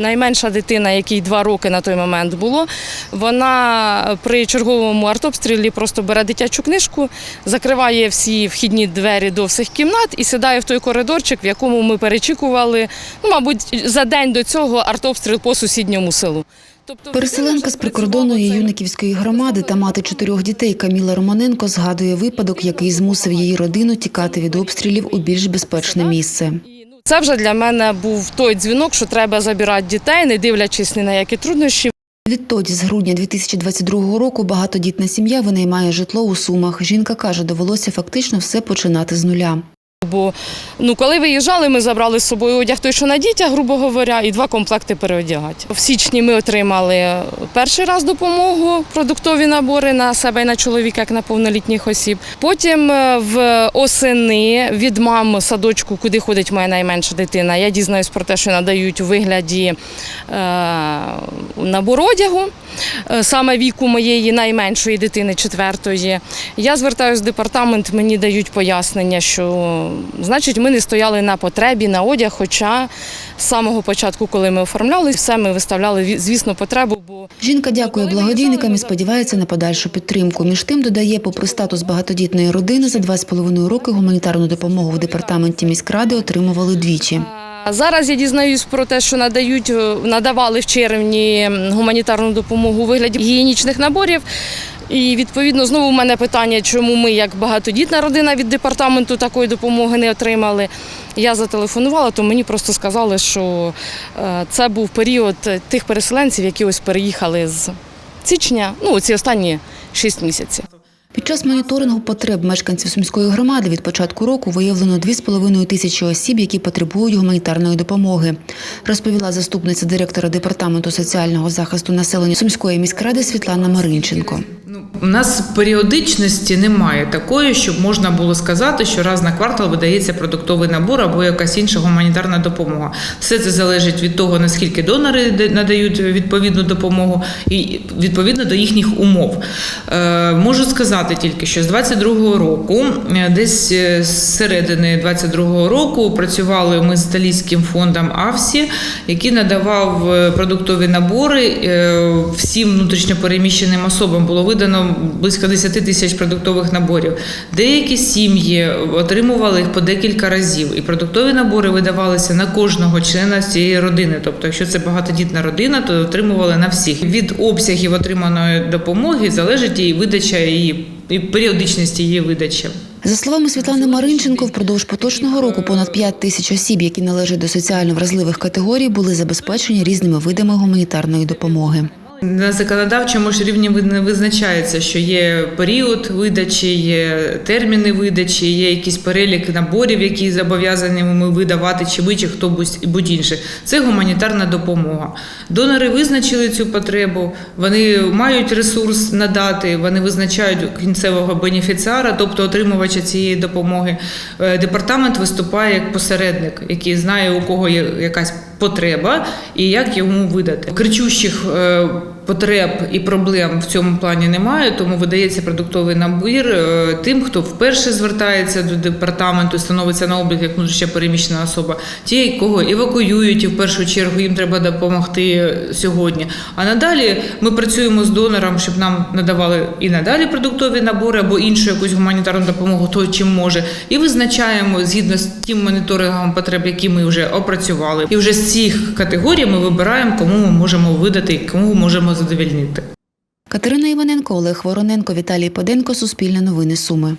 Найменша дитина, якій два роки на той момент було, вона при черговому артобстрілі просто бере дитячу книжку, закриває всі вхідні двері до всіх кімнат і сідає в той коридорчик, в якому ми перечікували, ну, мабуть, за день до цього артобстріл по сусідньому селу. Тобто Переселенка з прикордонної юниківської громади та мати чотирьох дітей Каміла Романенко згадує випадок, який змусив її родину тікати від обстрілів у більш безпечне місце. Це вже для мене був той дзвінок, що треба забирати дітей, не дивлячись ні на які труднощі. Відтоді, з грудня 2022 року, багатодітна сім'я винаймає житло у Сумах. Жінка каже, довелося фактично все починати з нуля. Бо ну, коли виїжджали, ми забрали з собою одяг той, що на дітях, грубо говоря, і два комплекти переодягати. В січні ми отримали перший раз допомогу, продуктові набори на себе і на чоловіка, як на повнолітніх осіб. Потім е, в осени від мам садочку, куди ходить моя найменша дитина, я дізнаюсь про те, що надають у вигляді е, набор одягу. Е, Саме віку моєї найменшої дитини, четвертої, я звертаюся в департамент, мені дають пояснення, що значить ми не стояли на потребі на одяг. Хоча з самого початку, коли ми оформляли, все ми виставляли ві- звісно потребу. Бо Жінка дякує благодійникам і сподівається на подальшу підтримку. Між тим додає, попри статус багатодітної родини, за два з половиною роки гуманітарну допомогу в департаменті міськради отримували двічі. А Зараз я дізнаюсь про те, що надають, е, надавали в червні гуманітарну допомогу у вигляді гігієнічних наборів. І відповідно знову в мене питання, чому ми, як багатодітна родина від департаменту, такої допомоги не отримали. Я зателефонувала, то мені просто сказали, що е, це був період тих переселенців, які ось переїхали з січня, ну ці останні шість місяців. Під час моніторингу потреб мешканців Сумської громади від початку року виявлено 2,5 тисячі осіб, які потребують гуманітарної допомоги, розповіла заступниця директора департаменту соціального захисту населення Сумської міськради Світлана Маринченко. Ну, у нас періодичності немає такої, щоб можна було сказати, що раз на квартал видається продуктовий набор або якась інша гуманітарна допомога. Все це залежить від того, наскільки донори надають відповідну допомогу і відповідно до їхніх умов. Е, можу сказати тільки, що з 22-го року, е, десь е, з середини 22-го року, працювали ми з італійським фондом АВСІ, який надавав е, продуктові набори всім внутрішньопереміщеним особам. Було видано близько 10 тисяч продуктових наборів. Деякі сім'ї отримували їх по декілька разів, і продуктові набори видавалися на кожного члена цієї родини. Тобто, якщо це багатодітна родина, то отримували на всіх. Від обсягів отриманої допомоги залежить її видача її і періодичність її видачі. За словами Світлани Маринченко, впродовж поточного року понад 5 тисяч осіб, які належать до соціально вразливих категорій, були забезпечені різними видами гуманітарної допомоги. На законодавчому ж рівні не визначається, що є період видачі, є терміни видачі, є якийсь перелік наборів, які зобов'язані ми видавати, чи ви, чи хто будь- будь інше. Це гуманітарна допомога. Донори визначили цю потребу, вони мають ресурс надати, вони визначають кінцевого бенефіціара, тобто отримувача цієї допомоги. Е, Департамент виступає як посередник, який знає, у кого є якась потреба і як йому видати. Кричущих е, потреб і проблем в цьому плані немає, тому видається продуктовий набір е, тим, хто вперше звертається до департаменту, становиться на облік як внутрішньо переміщена особа, ті, кого евакуюють, і в першу чергу їм треба допомогти сьогодні. А надалі ми працюємо з донором, щоб нам надавали і надалі продуктові набори або іншу якусь гуманітарну допомогу, то чим може, і визначаємо згідно з тим моніторингом потреб, які ми вже опрацювали. І вже з цих категорій ми вибираємо, кому ми можемо видати кому можемо задовільнити. Катерина Іваненко, Олег Вороненко, Віталій Поденко, Суспільне новини Суми.